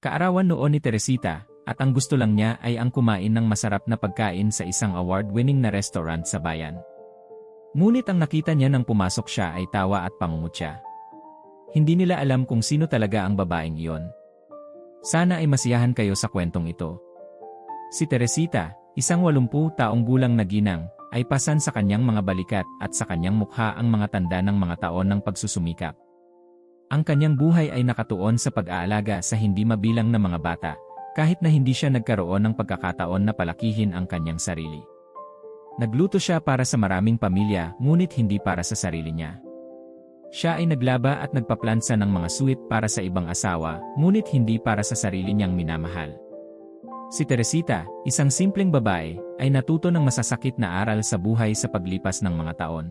Kaarawan noon ni Teresita, at ang gusto lang niya ay ang kumain ng masarap na pagkain sa isang award-winning na restaurant sa bayan. Ngunit ang nakita niya nang pumasok siya ay tawa at pangungutya. Hindi nila alam kung sino talaga ang babaeng iyon. Sana ay masiyahan kayo sa kwentong ito. Si Teresita, isang walumpu taong gulang na ginang, ay pasan sa kanyang mga balikat at sa kanyang mukha ang mga tanda ng mga taon ng pagsusumikap. Ang kanyang buhay ay nakatuon sa pag-aalaga sa hindi mabilang na mga bata, kahit na hindi siya nagkaroon ng pagkakataon na palakihin ang kanyang sarili. Nagluto siya para sa maraming pamilya, ngunit hindi para sa sarili niya. Siya ay naglaba at nagpaplansa ng mga suwit para sa ibang asawa, ngunit hindi para sa sarili niyang minamahal. Si Teresita, isang simpleng babae, ay natuto ng masasakit na aral sa buhay sa paglipas ng mga taon.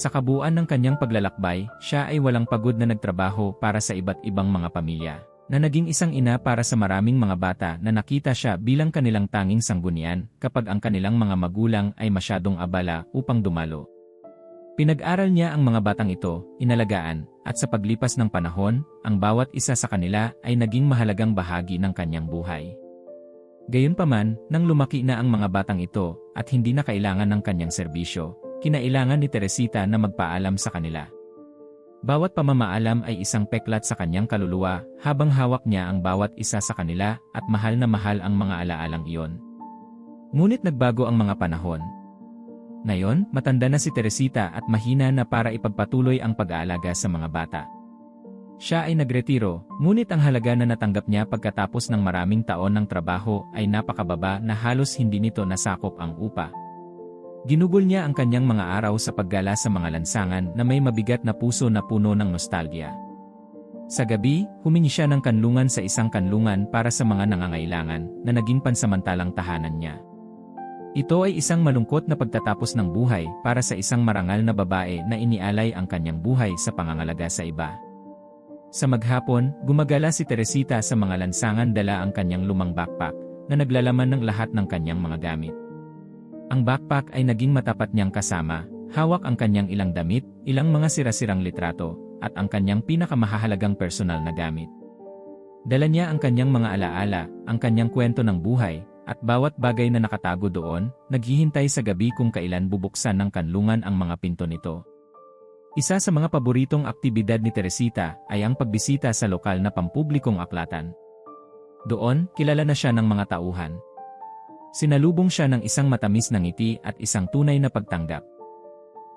Sa kabuuan ng kanyang paglalakbay, siya ay walang pagod na nagtrabaho para sa iba't ibang mga pamilya, na naging isang ina para sa maraming mga bata na nakita siya bilang kanilang tanging sanggunian kapag ang kanilang mga magulang ay masyadong abala upang dumalo. Pinag-aral niya ang mga batang ito, inalagaan, at sa paglipas ng panahon, ang bawat isa sa kanila ay naging mahalagang bahagi ng kanyang buhay. Gayunpaman, nang lumaki na ang mga batang ito at hindi na kailangan ng kanyang serbisyo, kinailangan ni Teresita na magpaalam sa kanila. Bawat pamamaalam ay isang peklat sa kanyang kaluluwa habang hawak niya ang bawat isa sa kanila at mahal na mahal ang mga alaalang iyon. Ngunit nagbago ang mga panahon. Ngayon, matanda na si Teresita at mahina na para ipagpatuloy ang pag-aalaga sa mga bata. Siya ay nagretiro, ngunit ang halaga na natanggap niya pagkatapos ng maraming taon ng trabaho ay napakababa na halos hindi nito nasakop ang upa. Ginugol niya ang kanyang mga araw sa paggala sa mga lansangan na may mabigat na puso na puno ng nostalgia. Sa gabi, humingi siya ng kanlungan sa isang kanlungan para sa mga nangangailangan na naging pansamantalang tahanan niya. Ito ay isang malungkot na pagtatapos ng buhay para sa isang marangal na babae na inialay ang kanyang buhay sa pangangalaga sa iba. Sa maghapon, gumagala si Teresita sa mga lansangan dala ang kanyang lumang backpack na naglalaman ng lahat ng kanyang mga gamit. Ang backpack ay naging matapat niyang kasama, hawak ang kanyang ilang damit, ilang mga sirasirang litrato, at ang kanyang pinakamahahalagang personal na gamit. Dala niya ang kanyang mga alaala, ang kanyang kwento ng buhay, at bawat bagay na nakatago doon, naghihintay sa gabi kung kailan bubuksan ng kanlungan ang mga pinto nito. Isa sa mga paboritong aktibidad ni Teresita ay ang pagbisita sa lokal na pampublikong aklatan. Doon, kilala na siya ng mga tauhan, Sinalubong siya ng isang matamis na ngiti at isang tunay na pagtanggap.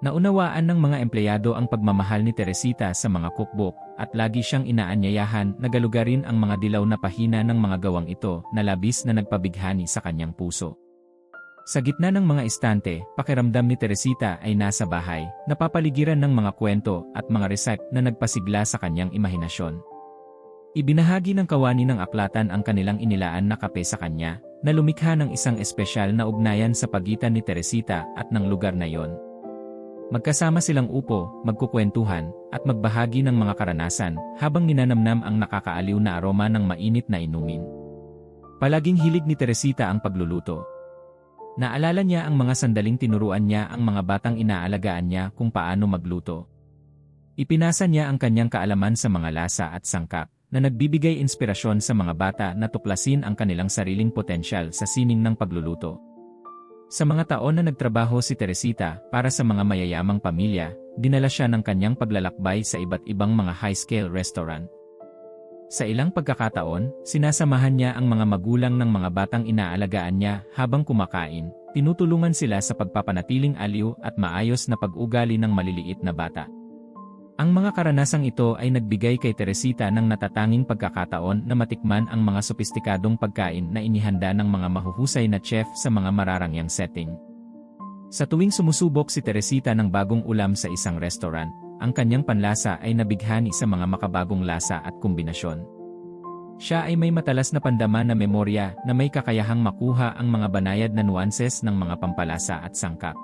Naunawaan ng mga empleyado ang pagmamahal ni Teresita sa mga cookbook at lagi siyang inaanyayahan na galugarin ang mga dilaw na pahina ng mga gawang ito na labis na nagpabighani sa kanyang puso. Sa gitna ng mga istante, pakiramdam ni Teresita ay nasa bahay, napapaligiran ng mga kwento at mga recipe na nagpasigla sa kanyang imahinasyon. Ibinahagi ng kawani ng aklatan ang kanilang inilaan na kape sa kanya, na lumikha ng isang espesyal na ugnayan sa pagitan ni Teresita at ng lugar na yon. Magkasama silang upo, magkukwentuhan, at magbahagi ng mga karanasan habang ninanamnam ang nakakaaliw na aroma ng mainit na inumin. Palaging hilig ni Teresita ang pagluluto. Naalala niya ang mga sandaling tinuruan niya ang mga batang inaalagaan niya kung paano magluto. Ipinasa niya ang kanyang kaalaman sa mga lasa at sangkap, na nagbibigay inspirasyon sa mga bata na tuklasin ang kanilang sariling potensyal sa sining ng pagluluto. Sa mga taon na nagtrabaho si Teresita para sa mga mayayamang pamilya, dinala siya ng kanyang paglalakbay sa iba't ibang mga high-scale restaurant. Sa ilang pagkakataon, sinasamahan niya ang mga magulang ng mga batang inaalagaan niya habang kumakain, tinutulungan sila sa pagpapanatiling aliw at maayos na pag-ugali ng maliliit na bata. Ang mga karanasang ito ay nagbigay kay Teresita ng natatanging pagkakataon na matikman ang mga sopistikadong pagkain na inihanda ng mga mahuhusay na chef sa mga mararangyang setting. Sa tuwing sumusubok si Teresita ng bagong ulam sa isang restaurant, ang kanyang panlasa ay nabighani sa mga makabagong lasa at kombinasyon. Siya ay may matalas na pandama na memorya na may kakayahang makuha ang mga banayad na nuances ng mga pampalasa at sangkap.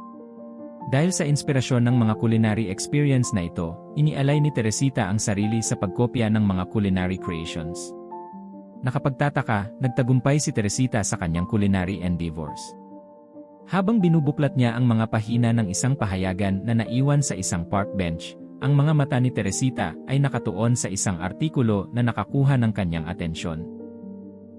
Dahil sa inspirasyon ng mga culinary experience na ito, inialay ni Teresita ang sarili sa pagkopya ng mga culinary creations. Nakapagtataka, nagtagumpay si Teresita sa kanyang culinary endeavors. Habang binubuklat niya ang mga pahina ng isang pahayagan na naiwan sa isang park bench, ang mga mata ni Teresita ay nakatuon sa isang artikulo na nakakuha ng kanyang atensyon.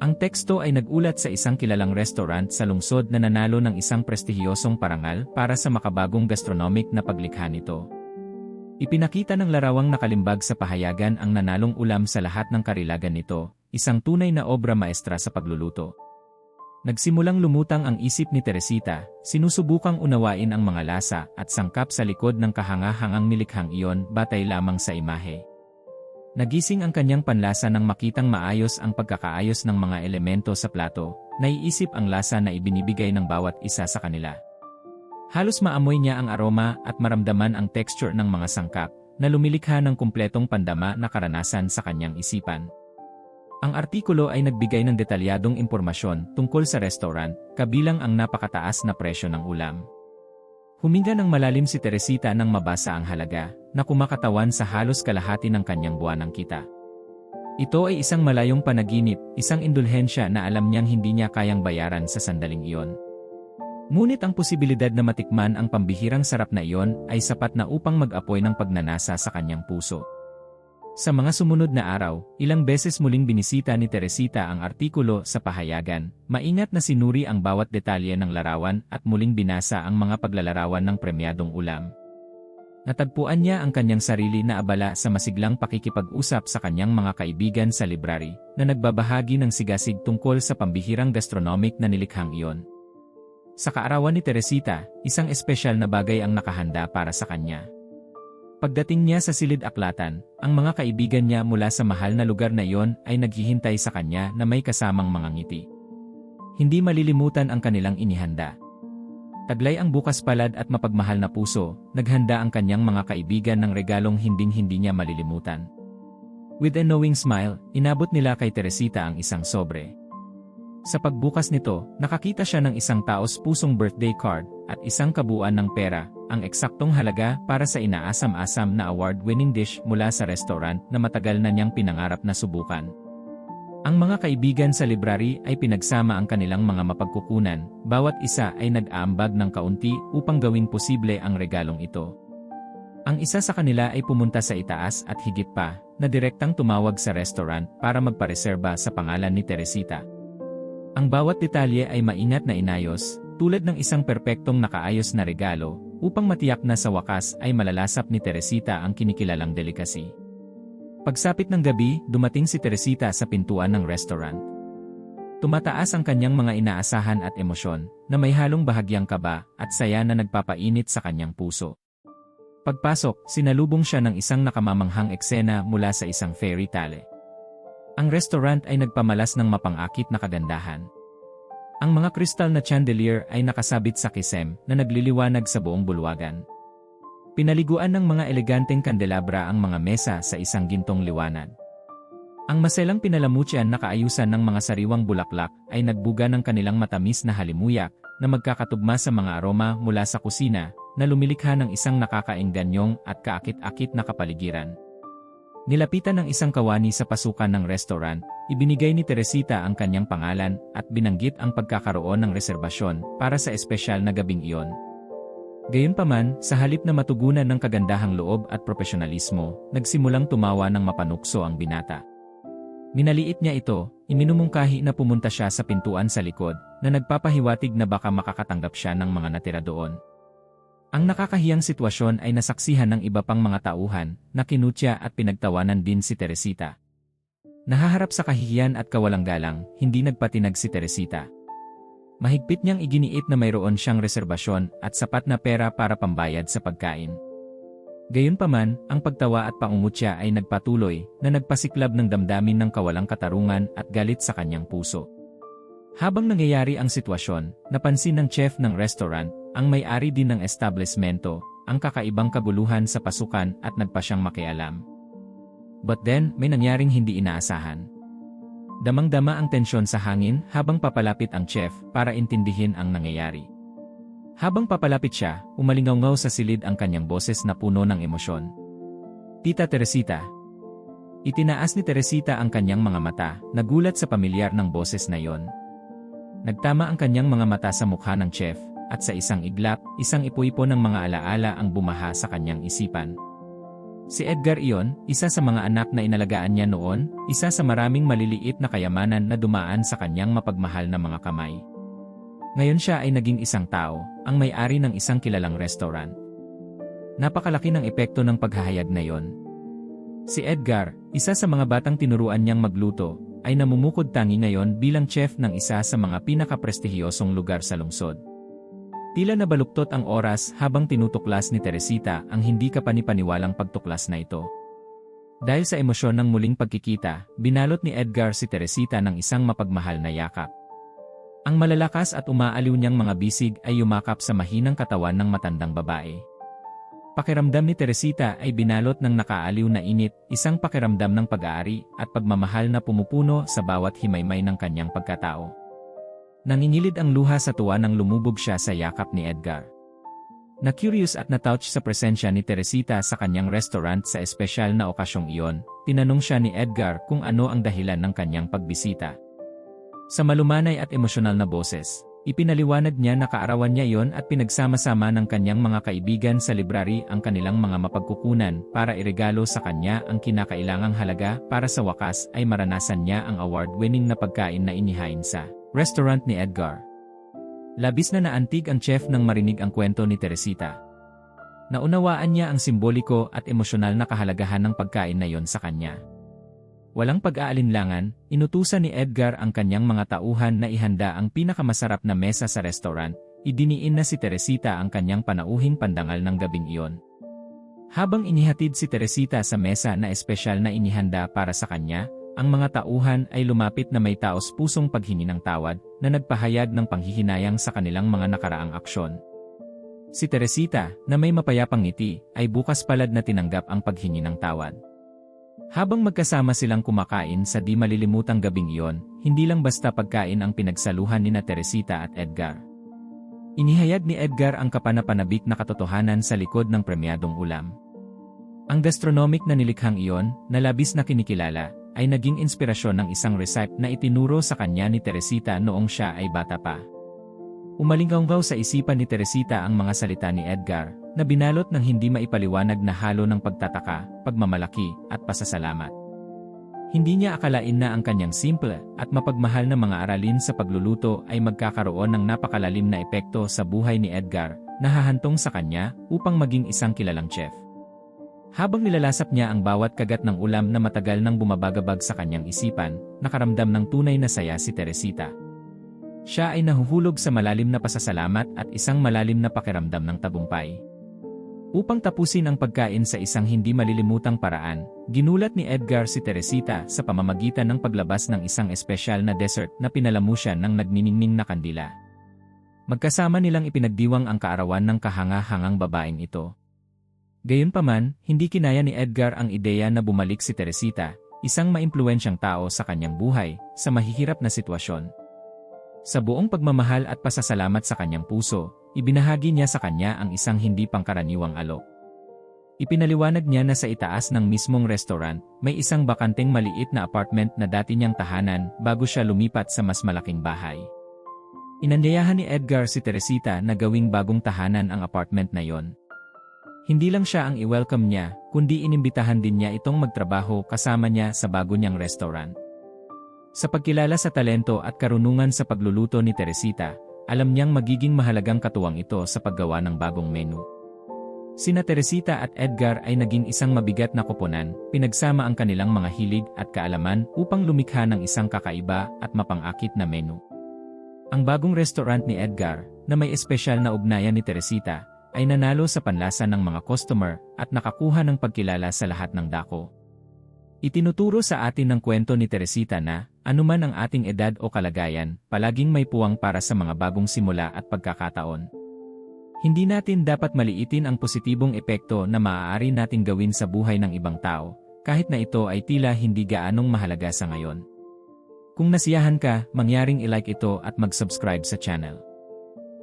Ang teksto ay nagulat sa isang kilalang restaurant sa lungsod na nanalo ng isang prestihiyosong parangal para sa makabagong gastronomic na paglikha nito. Ipinakita ng larawang nakalimbag sa pahayagan ang nanalong ulam sa lahat ng karilagan nito, isang tunay na obra maestra sa pagluluto. Nagsimulang lumutang ang isip ni Teresita, sinusubukang unawain ang mga lasa at sangkap sa likod ng kahanga-hangang nilikhang iyon batay lamang sa imahe. Nagising ang kanyang panlasa nang makitang maayos ang pagkakaayos ng mga elemento sa plato, naiisip ang lasa na ibinibigay ng bawat isa sa kanila. Halos maamoy niya ang aroma at maramdaman ang texture ng mga sangkap na lumilikha ng kumpletong pandama na karanasan sa kanyang isipan. Ang artikulo ay nagbigay ng detalyadong impormasyon tungkol sa restaurant, kabilang ang napakataas na presyo ng ulam. Huminga ng malalim si Teresita nang mabasa ang halaga, na kumakatawan sa halos kalahati ng kanyang buwanang kita. Ito ay isang malayong panaginip, isang indulhensya na alam niyang hindi niya kayang bayaran sa sandaling iyon. Ngunit ang posibilidad na matikman ang pambihirang sarap na iyon ay sapat na upang mag-apoy ng pagnanasa sa kanyang puso. Sa mga sumunod na araw, ilang beses muling binisita ni Teresita ang artikulo sa pahayagan, maingat na sinuri ang bawat detalye ng larawan at muling binasa ang mga paglalarawan ng premyadong ulam. Natagpuan niya ang kanyang sarili na abala sa masiglang pakikipag-usap sa kanyang mga kaibigan sa library na nagbabahagi ng sigasig tungkol sa pambihirang gastronomic na nilikhang iyon. Sa kaarawan ni Teresita, isang espesyal na bagay ang nakahanda para sa kanya. Pagdating niya sa silid aklatan, ang mga kaibigan niya mula sa mahal na lugar na iyon ay naghihintay sa kanya na may kasamang mga ngiti. Hindi malilimutan ang kanilang inihanda. Taglay ang bukas palad at mapagmahal na puso, naghanda ang kanyang mga kaibigan ng regalong hinding-hindi niya malilimutan. With a knowing smile, inabot nila kay Teresita ang isang sobre. Sa pagbukas nito, nakakita siya ng isang taos pusong birthday card at isang kabuuan ng pera, ang eksaktong halaga para sa inaasam-asam na award-winning dish mula sa restaurant na matagal na niyang pinangarap na subukan. Ang mga kaibigan sa library ay pinagsama ang kanilang mga mapagkukunan, bawat isa ay nag-aambag ng kaunti upang gawing posible ang regalong ito. Ang isa sa kanila ay pumunta sa itaas at higit pa, na direktang tumawag sa restaurant para magpareserba sa pangalan ni Teresita. Ang bawat detalye ay maingat na inayos, tulad ng isang perpektong nakaayos na regalo, upang matiyak na sa wakas ay malalasap ni Teresita ang kinikilalang delikasi. Pagsapit ng gabi, dumating si Teresita sa pintuan ng restaurant. Tumataas ang kanyang mga inaasahan at emosyon, na may halong bahagyang kaba at saya na nagpapainit sa kanyang puso. Pagpasok, sinalubong siya ng isang nakamamanghang eksena mula sa isang fairy tale. Ang restaurant ay nagpamalas ng mapangakit na kagandahan. Ang mga kristal na chandelier ay nakasabit sa kisem na nagliliwanag sa buong bulwagan. Pinaliguan ng mga eleganteng kandelabra ang mga mesa sa isang gintong liwanag. Ang maselang pinalamutsyan na kaayusan ng mga sariwang bulaklak ay nagbuga ng kanilang matamis na halimuyak na magkakatugma sa mga aroma mula sa kusina na lumilikha ng isang nakakaingganyong at kaakit-akit na kapaligiran. Nilapitan ng isang kawani sa pasukan ng restaurant, ibinigay ni Teresita ang kanyang pangalan at binanggit ang pagkakaroon ng reserbasyon para sa espesyal na gabing iyon. Gayunpaman, sa halip na matugunan ng kagandahang loob at profesionalismo, nagsimulang tumawa ng mapanukso ang binata. Minaliit niya ito, iminumungkahi na pumunta siya sa pintuan sa likod, na nagpapahiwatig na baka makakatanggap siya ng mga natira doon. Ang nakakahiyang sitwasyon ay nasaksihan ng iba pang mga tauhan, na kinutya at pinagtawanan din si Teresita. Nahaharap sa kahihiyan at kawalang galang, hindi nagpatinag si Teresita. Mahigpit niyang iginiit na mayroon siyang reserbasyon at sapat na pera para pambayad sa pagkain. Gayunpaman, ang pagtawa at pangungutya ay nagpatuloy na nagpasiklab ng damdamin ng kawalang katarungan at galit sa kanyang puso. Habang nangyayari ang sitwasyon, napansin ng chef ng restaurant ang may-ari din ng establishmento, ang kakaibang kaguluhan sa pasukan at nagpa siyang makialam. But then, may nangyaring hindi inaasahan. Damang-dama ang tensyon sa hangin habang papalapit ang chef para intindihin ang nangyayari. Habang papalapit siya, umalingaw sa silid ang kanyang boses na puno ng emosyon. Tita Teresita. Itinaas ni Teresita ang kanyang mga mata, nagulat sa pamilyar ng boses na yon. Nagtama ang kanyang mga mata sa mukha ng chef, at sa isang iglap, isang ipuipo ng mga alaala ang bumaha sa kanyang isipan. Si Edgar iyon, isa sa mga anak na inalagaan niya noon, isa sa maraming maliliit na kayamanan na dumaan sa kanyang mapagmahal na mga kamay. Ngayon siya ay naging isang tao, ang may-ari ng isang kilalang restaurant. Napakalaki ng epekto ng paghahayag na yon. Si Edgar, isa sa mga batang tinuruan niyang magluto, ay namumukod tangi ngayon bilang chef ng isa sa mga pinakaprestihiyosong lugar sa lungsod. Tila nabaluktot ang oras habang tinutuklas ni Teresita ang hindi kapanipaniwalang pagtuklas na ito. Dahil sa emosyon ng muling pagkikita, binalot ni Edgar si Teresita ng isang mapagmahal na yakap. Ang malalakas at umaaliw niyang mga bisig ay yumakap sa mahinang katawan ng matandang babae. Pakiramdam ni Teresita ay binalot ng nakaaliw na init, isang pakiramdam ng pag-aari at pagmamahal na pumupuno sa bawat himaymay ng kanyang pagkatao. Nangingilid ang luha sa tuwa nang lumubog siya sa yakap ni Edgar. Na-curious at na-touch sa presensya ni Teresita sa kanyang restaurant sa espesyal na okasyong iyon, tinanong siya ni Edgar kung ano ang dahilan ng kanyang pagbisita. Sa malumanay at emosyonal na boses, ipinaliwanag niya na kaarawan niya iyon at pinagsama-sama ng kanyang mga kaibigan sa library ang kanilang mga mapagkukunan para iregalo sa kanya ang kinakailangang halaga para sa wakas ay maranasan niya ang award-winning na pagkain na inihain sa Restaurant ni Edgar. Labis na naantig ang chef nang marinig ang kwento ni Teresita. Naunawaan niya ang simboliko at emosyonal na kahalagahan ng pagkain na yon sa kanya. Walang pag-aalinlangan, inutusan ni Edgar ang kanyang mga tauhan na ihanda ang pinakamasarap na mesa sa restaurant, idiniin na si Teresita ang kanyang panauhing pandangal ng gabing iyon. Habang inihatid si Teresita sa mesa na espesyal na inihanda para sa kanya, ang mga tauhan ay lumapit na may taos pusong paghingi ng tawad na nagpahayag ng panghihinayang sa kanilang mga nakaraang aksyon. Si Teresita, na may mapayapang ngiti, ay bukas palad na tinanggap ang paghingi ng tawad. Habang magkasama silang kumakain sa di malilimutang gabing iyon, hindi lang basta pagkain ang pinagsaluhan ni na Teresita at Edgar. Inihayag ni Edgar ang kapanapanabik na katotohanan sa likod ng premyadong ulam. Ang gastronomic na nilikhang iyon, na labis na kinikilala, ay naging inspirasyon ng isang recipe na itinuro sa kanya ni Teresita noong siya ay bata pa. Umalinggaw sa isipan ni Teresita ang mga salita ni Edgar, na binalot ng hindi maipaliwanag na halo ng pagtataka, pagmamalaki, at pasasalamat. Hindi niya akalain na ang kanyang simple at mapagmahal na mga aralin sa pagluluto ay magkakaroon ng napakalalim na epekto sa buhay ni Edgar, na hahantong sa kanya upang maging isang kilalang chef. Habang nilalasap niya ang bawat kagat ng ulam na matagal nang bumabagabag sa kanyang isipan, nakaramdam ng tunay na saya si Teresita. Siya ay nahuhulog sa malalim na pasasalamat at isang malalim na pakiramdam ng tagumpay. Upang tapusin ang pagkain sa isang hindi malilimutang paraan, ginulat ni Edgar si Teresita sa pamamagitan ng paglabas ng isang espesyal na dessert na pinalamusyan ng nagniningning na kandila. Magkasama nilang ipinagdiwang ang kaarawan ng kahanga-hangang babaeng ito. Gayunpaman, hindi kinaya ni Edgar ang ideya na bumalik si Teresita, isang maimpluwensyang tao sa kanyang buhay, sa mahihirap na sitwasyon. Sa buong pagmamahal at pasasalamat sa kanyang puso, ibinahagi niya sa kanya ang isang hindi pangkaraniwang alok. Ipinaliwanag niya na sa itaas ng mismong restaurant, may isang bakanteng maliit na apartment na dati niyang tahanan bago siya lumipat sa mas malaking bahay. Inanyayahan ni Edgar si Teresita na gawing bagong tahanan ang apartment na yon, hindi lang siya ang i-welcome niya, kundi inimbitahan din niya itong magtrabaho kasama niya sa bago niyang restaurant. Sa pagkilala sa talento at karunungan sa pagluluto ni Teresita, alam niyang magiging mahalagang katuwang ito sa paggawa ng bagong menu. Sina Teresita at Edgar ay naging isang mabigat na koponan, pinagsama ang kanilang mga hilig at kaalaman upang lumikha ng isang kakaiba at mapangakit na menu. Ang bagong restaurant ni Edgar, na may espesyal na ugnayan ni Teresita, ay nanalo sa panlasa ng mga customer at nakakuha ng pagkilala sa lahat ng dako. Itinuturo sa atin ng kwento ni Teresita na, anuman ang ating edad o kalagayan, palaging may puwang para sa mga bagong simula at pagkakataon. Hindi natin dapat maliitin ang positibong epekto na maaari nating gawin sa buhay ng ibang tao, kahit na ito ay tila hindi gaanong mahalaga sa ngayon. Kung nasiyahan ka, mangyaring ilike ito at mag-subscribe sa channel.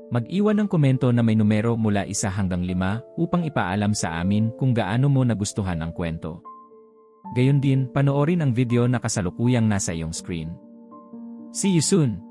Mag-iwan ng komento na may numero mula isa hanggang lima upang ipaalam sa amin kung gaano mo nagustuhan ang kwento. Gayon din, panoorin ang video na kasalukuyang nasa iyong screen. See you soon!